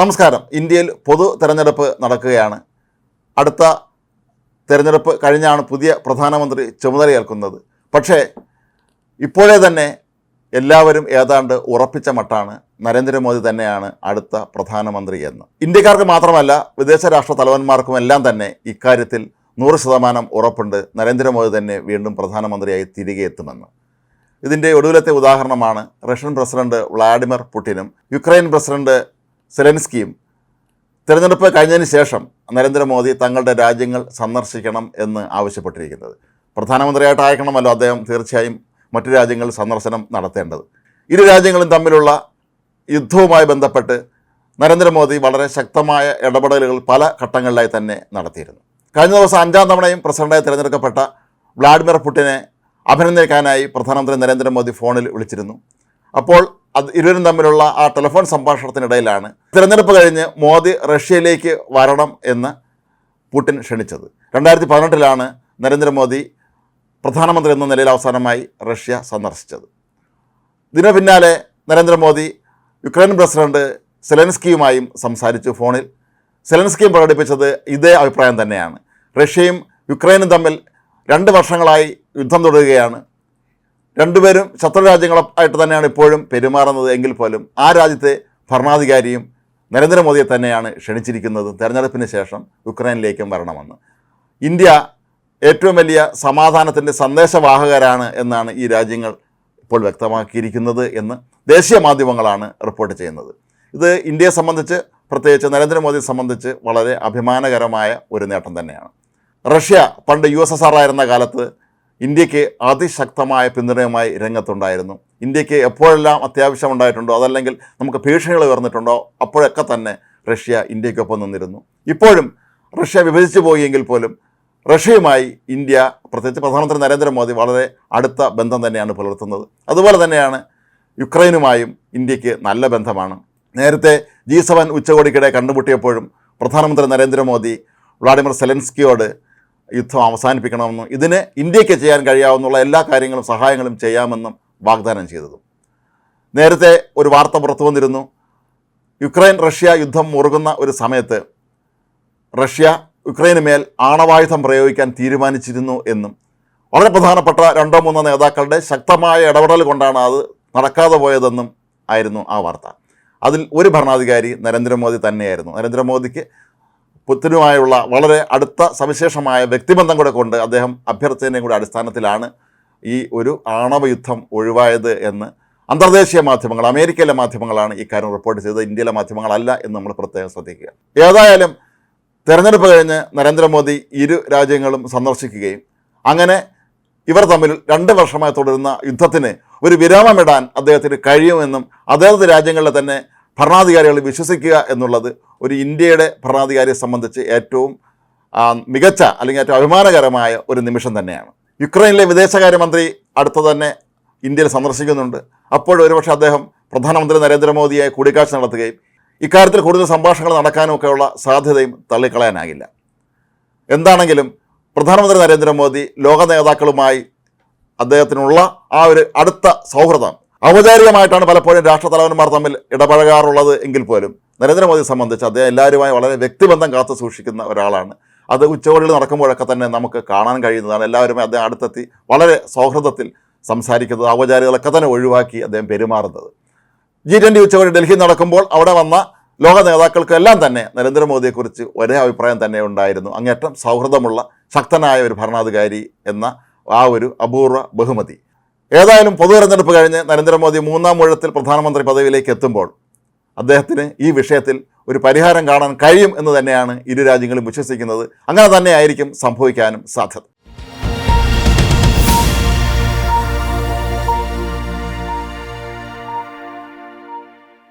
നമസ്കാരം. ഇന്ത്യയിൽ പൊതു തെരഞ്ഞെടുപ്പ് നടക്കുകയാണ്. അടുത്ത തെരഞ്ഞെടുപ്പ് കഴിഞ്ഞാണ് പുതിയ പ്രധാനമന്ത്രി ചുമതലയേൽക്കുന്നത്. പക്ഷേ ഇപ്പോഴേ തന്നെ എല്ലാവരും ഏതാണ്ട് ഉറപ്പിച്ച മട്ടാണ് നരേന്ദ്രമോദി തന്നെയാണ് അടുത്ത പ്രധാനമന്ത്രി എന്ന്. ഇന്ത്യക്കാർക്ക് മാത്രമല്ല വിദേശ രാഷ്ട്ര തലവന്മാർക്കും എല്ലാം തന്നെ ഇക്കാര്യത്തിൽ നൂറ് ശതമാനം ഉറപ്പുണ്ട്. നരേന്ദ്രമോദി തന്നെ വീണ്ടും പ്രധാനമന്ത്രിയായി തിരികെ എത്തുമെന്ന്. ഇതിന്റെ ഒടുവിലത്തെ ഉദാഹരണമാണ് റഷ്യൻ പ്രസിഡന്റ് വ്ളാഡിമിർ പുടിനും യുക്രൈൻ പ്രസിഡന്റ് സെലൻസ്കിയും തിരഞ്ഞെടുപ്പ് കഴിഞ്ഞതിന് ശേഷം നരേന്ദ്രമോദി തങ്ങളുടെ രാജ്യങ്ങൾ സന്ദർശിക്കണം എന്ന് ആവശ്യപ്പെട്ടിരിക്കുന്നത്. പ്രധാനമന്ത്രിയായിട്ട് അയക്കണമല്ലോ അദ്ദേഹം തീർച്ചയായും മറ്റു രാജ്യങ്ങൾ സന്ദർശനം നടത്തേണ്ടത്. ഇരു രാജ്യങ്ങളും തമ്മിലുള്ള യുദ്ധവുമായി ബന്ധപ്പെട്ട് നരേന്ദ്രമോദി വളരെ ശക്തമായ ഇടപെടലുകൾ പല ഘട്ടങ്ങളിലായി തന്നെ നടത്തിയിരുന്നു. കഴിഞ്ഞ ദിവസം അഞ്ചാം തവണയും പ്രസിഡന്റായി തിരഞ്ഞെടുക്കപ്പെട്ട വ്ളാഡിമിർ പുടിനെ അഭിനന്ദിക്കാനായി പ്രധാനമന്ത്രി നരേന്ദ്രമോദി ഫോണിൽ വിളിച്ചിരുന്നു. അപ്പോൾ അത് ഇരുവരും തമ്മിലുള്ള ആ ടെലിഫോൺ സംഭാഷണത്തിനിടയിലാണ്. തിരഞ്ഞെടുപ്പ് കഴിഞ്ഞ് മോദി റഷ്യയിലേക്ക് വരണം എന്ന് പുടിൻ ക്ഷണിച്ചത്. രണ്ടായിരത്തി പതിനെട്ടിലാണ് നരേന്ദ്രമോദി പ്രധാനമന്ത്രി എന്ന നിലയിൽ അവസാനമായി റഷ്യ സന്ദർശിച്ചത്. ഇതിനു പിന്നാലെ നരേന്ദ്രമോദി യുക്രൈൻ പ്രസിഡന്റ് സെലൻസ്കിയുമായും സംസാരിച്ചു ഫോണിൽ. സെലൻസ്കിയും പ്രകടിപ്പിച്ചത് ഇതേ അഭിപ്രായം തന്നെയാണ്. റഷ്യയും യുക്രൈനും തമ്മിൽ രണ്ട് വർഷങ്ങളായി യുദ്ധം തുടരുകയാണ്. രണ്ടുപേരും ശത്രു രാജ്യങ്ങളായിട്ട് തന്നെയാണ് ഇപ്പോഴും പെരുമാറുന്നത് എങ്കിൽ പോലും ആ രാജ്യത്തെ ഭരണാധികാരിയും നരേന്ദ്രമോദിയെ തന്നെയാണ് ക്ഷണിച്ചിരിക്കുന്നത് തെരഞ്ഞെടുപ്പിന് ശേഷം യുക്രൈനിലേക്കും വരണമെന്ന്. ഇന്ത്യ ഏറ്റവും വലിയ സമാധാനത്തിന്റെ സന്ദേശവാഹകരാണ് എന്നാണ് ഈ രാജ്യങ്ങൾ ഇപ്പോൾ വ്യക്തമാക്കിയിരിക്കുന്നത് എന്ന് ദേശീയ മാധ്യമങ്ങളാണ് റിപ്പോർട്ട് ചെയ്യുന്നത്. ഇത് ഇന്ത്യയെ സംബന്ധിച്ച് പ്രത്യേകിച്ച് നരേന്ദ്രമോദിയെ സംബന്ധിച്ച് വളരെ അഭിമാനകരമായ ഒരു നേട്ടം തന്നെയാണ്. റഷ്യ പണ്ട് യു എസ് എസ് ആർ ആയിരുന്ന കാലത്ത് ഇന്ത്യയ്ക്ക് അതിശക്തമായ പിന്തുണയുമായി രംഗത്തുണ്ടായിരുന്നു. ഇന്ത്യയ്ക്ക് എപ്പോഴെല്ലാം അത്യാവശ്യം ഉണ്ടായിട്ടുണ്ടോ അതല്ലെങ്കിൽ നമുക്ക് ഭീഷണികൾ ഉയർന്നിട്ടുണ്ടോ അപ്പോഴൊക്കെ തന്നെ റഷ്യ ഇന്ത്യക്കൊപ്പം നിന്നിരുന്നു. ഇപ്പോഴും റഷ്യ വിഭജിച്ചു പോയെങ്കിൽ പോലും റഷ്യയുമായി ഇന്ത്യ പ്രത്യേകിച്ച് പ്രധാനമന്ത്രി നരേന്ദ്രമോദി വളരെ അടുത്ത ബന്ധം തന്നെയാണ് പുലർത്തുന്നത്. അതുപോലെ തന്നെയാണ് യുക്രൈനുമായും ഇന്ത്യയ്ക്ക് നല്ല ബന്ധമാണ്. നേരത്തെ ജി സെവൻ ഉച്ചകോടിക്കിടെ കണ്ടുമുട്ടിയപ്പോഴും പ്രധാനമന്ത്രി നരേന്ദ്രമോദി വ്ളാഡിമിർ സെലൻസ്കിയോട് യുദ്ധം അവസാനിപ്പിക്കണമെന്നും ഇതിന് ഇന്ത്യയ്ക്ക് ചെയ്യാൻ കഴിയാവുന്ന എല്ലാ കാര്യങ്ങളും സഹായങ്ങളും ചെയ്യാമെന്നും വാഗ്ദാനം ചെയ്തതും. നേരത്തെ ഒരു വാർത്ത പുറത്തു വന്നിരുന്നു. യുക്രൈൻ റഷ്യ യുദ്ധം മുറുകുന്ന ഒരു സമയത്ത് റഷ്യ യുക്രൈന് മേൽ ആണവായുധം പ്രയോഗിക്കാൻ തീരുമാനിച്ചിരുന്നു എന്നും വളരെ പ്രധാനപ്പെട്ട രണ്ടോ മൂന്നോ നേതാക്കളുടെ ശക്തമായ ഇടപെടൽ കൊണ്ടാണ് അത് നടക്കാതെ പോയതെന്നും ആയിരുന്നു ആ വാർത്ത. അതിൽ ഒരു ഭരണാധികാരി നരേന്ദ്രമോദി തന്നെയായിരുന്നു. നരേന്ദ്രമോദിക്ക് പുത്തിനുമായുള്ള വളരെ അടുത്ത സവിശേഷമായ വ്യക്തിബന്ധം കൂടെ കൊണ്ട് അദ്ദേഹം അഭ്യർത്ഥനയും കൂടെ അടിസ്ഥാനത്തിലാണ് ഈ ഒരു ആണവ യുദ്ധം ഒഴിവായത് എന്ന് അന്തർദേശീയ മാധ്യമങ്ങൾ അമേരിക്കയിലെ മാധ്യമങ്ങളാണ് ഈ കാര്യം റിപ്പോർട്ട് ചെയ്തത്. ഇന്ത്യയിലെ മാധ്യമങ്ങളല്ല എന്ന് നമ്മൾ പ്രത്യേകം ശ്രദ്ധിക്കുക. ഏതായാലും തെരഞ്ഞെടുപ്പ് കഴിഞ്ഞ് നരേന്ദ്രമോദി ഇരു രാജ്യങ്ങളും സന്ദർശിക്കുകയും അങ്ങനെ ഇവർ തമ്മിൽ രണ്ട് വർഷമായി തുടരുന്ന യുദ്ധത്തിന് ഒരു വിരാമമിടാൻ അദ്ദേഹത്തിന് കഴിയുമെന്നും അദ്ദേഹത്തെ രാജ്യങ്ങളിലെ തന്നെ ഭരണാധികാരികൾ വിശ്വസിക്കുക എന്നുള്ളത് ഒരു ഇന്ത്യയുടെ ഭരണാധികാരിയെ സംബന്ധിച്ച് ഏറ്റവും മികച്ച അല്ലെങ്കിൽ ഏറ്റവും അഭിമാനകരമായ ഒരു നിമിഷം തന്നെയാണ്. യുക്രൈനിലെ വിദേശകാര്യമന്ത്രി അടുത്ത് തന്നെ ഇന്ത്യയിൽ സന്ദർശിക്കുന്നുണ്ട്. അപ്പോൾ ഒരുപക്ഷെ അദ്ദേഹം പ്രധാനമന്ത്രി നരേന്ദ്രമോദിയെ കൂടിക്കാഴ്ച നടത്തുകയും ഇക്കാര്യത്തിൽ കൂടുതൽ സംഭാഷണങ്ങൾ നടക്കാനുമൊക്കെയുള്ള സാധ്യതയും തള്ളിക്കളയാനാകില്ല. എന്താണെങ്കിലും പ്രധാനമന്ത്രി നരേന്ദ്രമോദി ലോക നേതാക്കളുമായി അദ്ദേഹത്തിനുള്ള ആ ഒരു അടുത്ത സൗഹൃദം ഔപചാരികമായിട്ടാണ് പലപ്പോഴും രാഷ്ട്രതലവന്മാർ തമ്മിൽ ഇടപഴകാറുള്ളത് എങ്കിൽ പോലും. നരേന്ദ്രമോദിയെ സംബന്ധിച്ച് അദ്ദേഹം എല്ലാവരുമായി വളരെ വ്യക്തിബന്ധം കാത്തു സൂക്ഷിക്കുന്ന ഒരാളാണ്. അത് ഉച്ചകോടികൾ നടക്കുമ്പോഴൊക്കെ തന്നെ നമുക്ക് കാണാൻ കഴിയുന്നതാണ്. എല്ലാവരുമായി അദ്ദേഹം അടുത്തെത്തി വളരെ സൗഹൃദത്തിൽ സംസാരിക്കുന്നത് ഔപചാരികളൊക്കെ തന്നെ ഒഴിവാക്കി അദ്ദേഹം പെരുമാറുന്നത്. ജി ട്വന്റി ഉച്ചകോടി ഡൽഹിയിൽ നടക്കുമ്പോൾ അവിടെ വന്ന ലോക നേതാക്കൾക്കെല്ലാം തന്നെ നരേന്ദ്രമോദിയെക്കുറിച്ച് ഒരേ അഭിപ്രായം തന്നെ ഉണ്ടായിരുന്നു. അങ്ങേറ്റം സൗഹൃദമുള്ള ശക്തനായ ഒരു ഭരണാധികാരി എന്ന ആ ഒരു അപൂർവ ബഹുമതി. ഏതായാലും പൊതു തെരഞ്ഞെടുപ്പ് കഴിഞ്ഞ് നരേന്ദ്രമോദി മൂന്നാം ഊഴത്തിൽ പ്രധാനമന്ത്രി പദവിയിലേക്ക് എത്തുമ്പോൾ അദ്ദേഹത്തിന് ഈ വിഷയത്തിൽ ഒരു പരിഹാരം കാണാൻ കഴിയും എന്ന് തന്നെയാണ് ഇരു രാജ്യങ്ങളും വിശ്വസിക്കുന്നത്. അങ്ങനെ തന്നെയായിരിക്കും സംഭവിക്കാനും സാധ്യത.